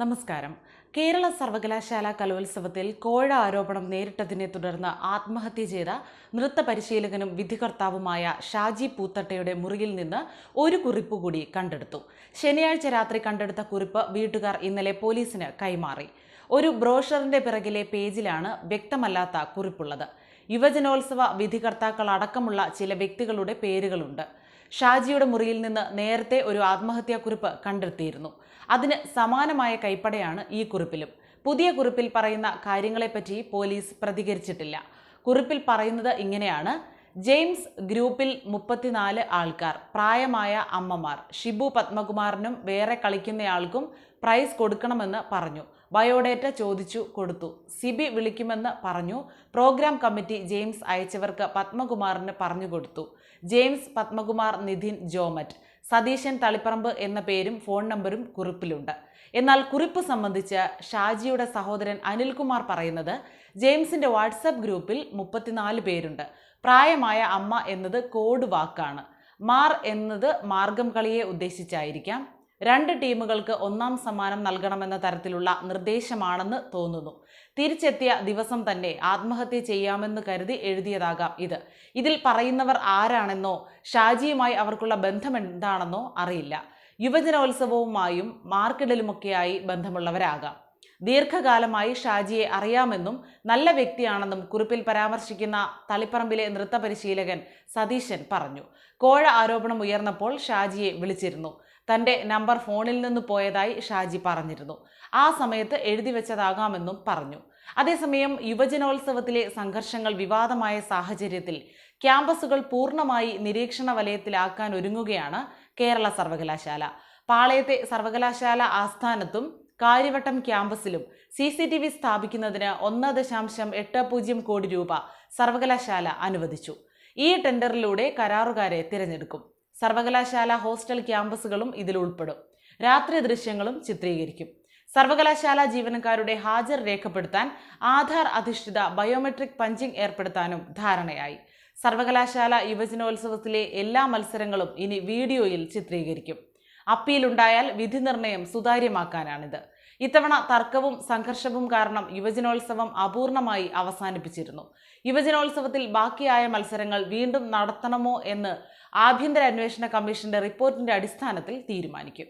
നമസ്കാരം. കേരള സർവകലാശാല കലോത്സവത്തിൽ കോഴ ആരോപണം നേരിട്ടതിനെ തുടർന്ന് ആത്മഹത്യ ചെയ്ത നൃത്ത പരിശീലകനും വിധികർത്താവുമായ ഷാജി പൂത്തട്ടയുടെ മുറിയിൽ നിന്ന് ഒരു കുറിപ്പ് കൂടി കണ്ടെടുത്തു. ശനിയാഴ്ച രാത്രി കണ്ടെടുത്ത കുറിപ്പ് വീട്ടുകാർ ഇന്നലെ പോലീസിന് കൈമാറി. ഒരു ബ്രോഷറിന്റെ പിറകിലെ പേജിലാണ് വ്യക്തമല്ലാത്ത കുറിപ്പുള്ളത്. യുവജനോത്സവ വിധികർത്താക്കൾ അടക്കമുള്ള ചില വ്യക്തികളുടെ പേരുകളുണ്ട്. ഷാജിയുടെ മുറിയിൽ നിന്ന് നേരത്തെ ഒരു ആത്മഹത്യാക്കുറിപ്പ് കണ്ടെത്തിയിരുന്നു. അതിന് സമാനമായ കൈപ്പടയാണ് ഈ കുറിപ്പിലും. പുതിയ കുറിപ്പിൽ പറയുന്ന കാര്യങ്ങളെപ്പറ്റി പോലീസ് പ്രതികരിച്ചിട്ടില്ല. കുറിപ്പിൽ പറയുന്നത് ഇങ്ങനെയാണ്. ജെയിംസ് ഗ്രൂപ്പിൽ മുപ്പത്തിനാല് ആൾക്കാർ പ്രായമായ അമ്മമാർ. ഷിബു പത്മകുമാറിനും വേറെ കളിക്കുന്നയാൾക്കും പ്രൈസ് കൊടുക്കണമെന്ന് പറഞ്ഞു. ബയോഡേറ്റ ചോദിച്ചു കൊടുത്തു. സിബി വിളിക്കുമെന്ന് പറഞ്ഞു. പ്രോഗ്രാം കമ്മിറ്റി ജെയിംസ് അയച്ചവർക്ക് പത്മകുമാറിന് പറഞ്ഞു കൊടുത്തു. ജെയിംസ് പത്മകുമാർ നിധിൻ ജോമറ്റ്. സതീശൻ തളിപ്പറമ്പ് എന്ന പേരും ഫോൺ നമ്പറും കുറിപ്പിലുണ്ട്. എന്നാൽ കുറിപ്പ് സംബന്ധിച്ച് ഷാജിയുടെ സഹോദരൻ അനിൽകുമാർ പറയുന്നത് ജെയിംസിന്റെ വാട്സപ്പ് ഗ്രൂപ്പിൽ മുപ്പത്തിനാല് പേരുണ്ട്. പ്രായമായ അമ്മ എന്നത് കോഡ് വാക്കാണ്. മാർ എന്നത് മാർഗം കളിയെ ഉദ്ദേശിച്ചായിരിക്കാം. രണ്ട് ടീമുകൾക്ക് ഒന്നാം സമ്മാനം നൽകണമെന്ന തരത്തിലുള്ള നിർദ്ദേശമാണെന്ന് തോന്നുന്നു. തിരിച്ചെത്തിയ ദിവസം തന്നെ ആത്മഹത്യ ചെയ്യാമെന്ന് കരുതി എഴുതിയതാകാം ഇത്. ഇതിൽ പറയുന്നവർ ആരാണെന്നോ ഷാജിയുമായി അവർക്കുള്ള ബന്ധം എന്താണെന്നോ അറിയില്ല. യുവജനോത്സവവുമായും മാർക്കിടലുമൊക്കെയായി ബന്ധമുള്ളവരാകാം. ദീർഘകാലമായി ഷാജിയെ അറിയാമെന്നും നല്ല വ്യക്തിയാണെന്നും കുറിപ്പിൽ പരാമർശിക്കുന്ന തളിപ്പറമ്പിലെ നൃത്ത പരിശീലകൻ സതീശൻ പറഞ്ഞു. കോഴ ആരോപണം ഉയർന്നപ്പോൾ ഷാജിയെ വിളിച്ചിരുന്നു. തന്റെ നമ്പർ ഫോണിൽ നിന്ന് പോയതായി ഷാജി പറഞ്ഞിരുന്നു. ആ സമയത്ത് എഴുതി വെച്ചതാകാമെന്നും പറഞ്ഞു. അതേസമയം യുവജനോത്സവത്തിലെ സംഘർഷങ്ങൾ വിവാദമായ സാഹചര്യത്തിൽ ക്യാമ്പസുകൾ പൂർണമായി നിരീക്ഷണ വലയത്തിലാക്കാൻ ഒരുങ്ങുകയാണ് കേരള സർവകലാശാല. പാളയത്തെ സർവകലാശാല ആസ്ഥാനത്തും കാര്യവട്ടം ക്യാമ്പസിലും സി സി ടി വി സ്ഥാപിക്കുന്നതിന് ഒന്ന് ദശാംശം എട്ട് പൂജ്യം കോടി രൂപ സർവകലാശാല അനുവദിച്ചു. ഈ ടെൻഡറിലൂടെ കരാറുകാരെ തിരഞ്ഞെടുക്കും. സർവകലാശാല ഹോസ്റ്റൽ ക്യാമ്പസുകളും ഇതിൽ ഉൾപ്പെടും. രാത്രി ദൃശ്യങ്ങളും ചിത്രീകരിക്കും. സർവകലാശാല ജീവനക്കാരുടെ ഹാജർ രേഖപ്പെടുത്താൻ ആധാർ അധിഷ്ഠിത ബയോമെട്രിക് പഞ്ചിംഗ് ഏർപ്പെടുത്താനും ധാരണയായി. സർവകലാശാല യുവജനോത്സവത്തിലെ എല്ലാ മത്സരങ്ങളും ഇനി വീഡിയോയിൽ ചിത്രീകരിക്കും. അപ്പീലുണ്ടായാൽ വിധി നിർണയം സുതാര്യമാക്കാനാണിത്. ഇത്തവണ തർക്കവും സംഘർഷവും കാരണം യുവജനോത്സവം അപൂർണമായി അവസാനിപ്പിച്ചിരുന്നു. യുവജനോത്സവത്തിൽ ബാക്കിയായ മത്സരങ്ങൾ വീണ്ടും നടത്തണമോ എന്ന് ആഭ്യന്തര അന്വേഷണ കമ്മീഷന്റെ റിപ്പോർട്ടിന്റെ അടിസ്ഥാനത്തിൽ തീരുമാനിക്കും.